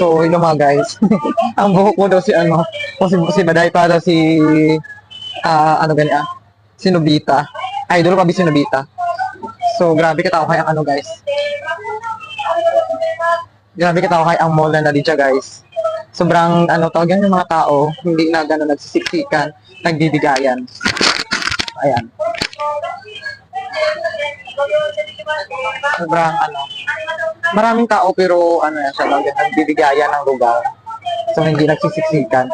So, yun mga guys. ang buhok ko daw si ano, si, si Baday para si, ah, ano gani ah, si Nobita. Idol ko kami si Nobita. So, grabe katao kaya ano guys. Grabe katao kaya ang mall na dito guys. Sobrang ano tawag yan yung mga tao, hindi na gano'n nagsisiksikan, nagbibigayan. Ayan. Sobrang ano, maraming tao pero ano yan siya lang, nagbibigayan ng lugar. So hindi nagsisiksikan.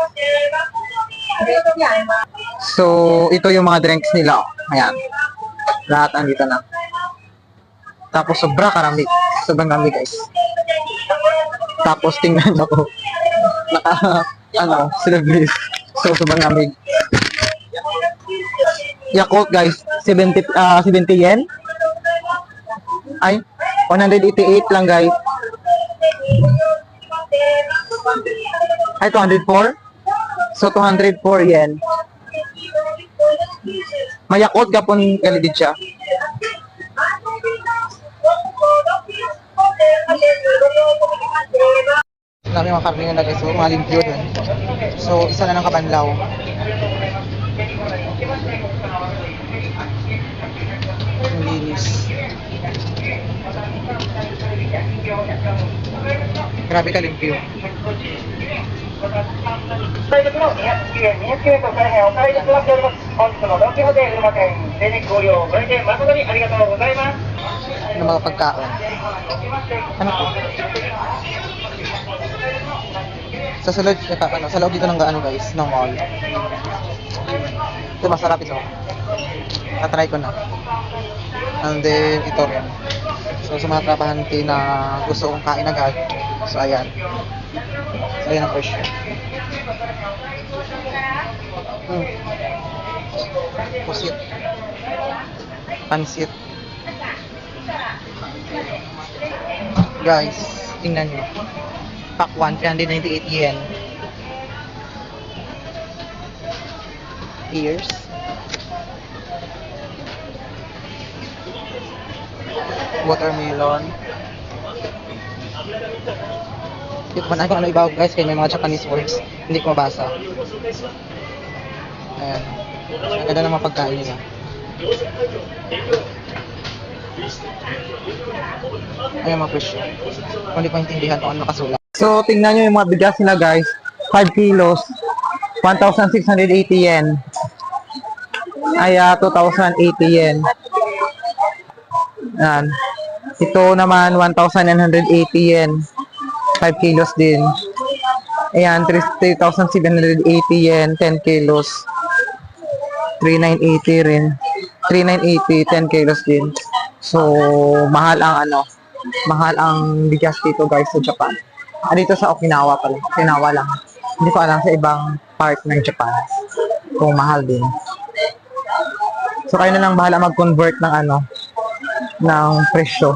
So ito yung mga drinks nila. Ayan. Lahat andito na. Tapos sobra karami. Sobrang dami guys. Tapos tingnan mo ko. Naka, ano, sleeveless. So sobrang lamig. Yakult guys, 70, ah 70 yen. Ay, 188 lang guys. Ay, 204? So, 204 yen. Mayakot ka pong galidid siya. Dami mga karne na guys. So, mga limpyo dun. So, isa na ng kabanlaw. Ang linis. Grabe ka limpyo. Ng ano mga pagkaon. Ano to? Sa sulod, eh, ano, sa loob dito ng ano guys, ng mall. Ito, masarap ito. Natry ko na. And then, ito rin. So, sa mga trabahante na gusto kong kain agad, so ayan. So, ayan ang presyo. Hmm. Pusit. Pansit. Guys, tingnan nyo. Pack 1, 398 yen. Ears. Watermelon. Ito man ako ano iba guys, kaya may mga Japanese words. Hindi ko mabasa. Ayan. Ang ganda ng mga pagkain nila. Ayan mga presyo. Kung hindi ko intindihan kung ano nakasulat. So, tingnan nyo yung mga bigas nila guys. 5 kilos. 1,680 yen. Ay, ah, 2,080 yen. Yan. Ito naman, 1,980 yen. 5 kilos din. Ayan, 3,780 yen. 10 kilos. 3,980 rin. 3,980, 10 kilos din. So, mahal ang ano, mahal ang bigas dito guys sa Japan. Ah, dito sa Okinawa pala. Okinawa lang. Hindi ko alam sa ibang part ng Japan. Kung mahal din. So, kayo na lang bahala mag-convert ng ano, ng presyo.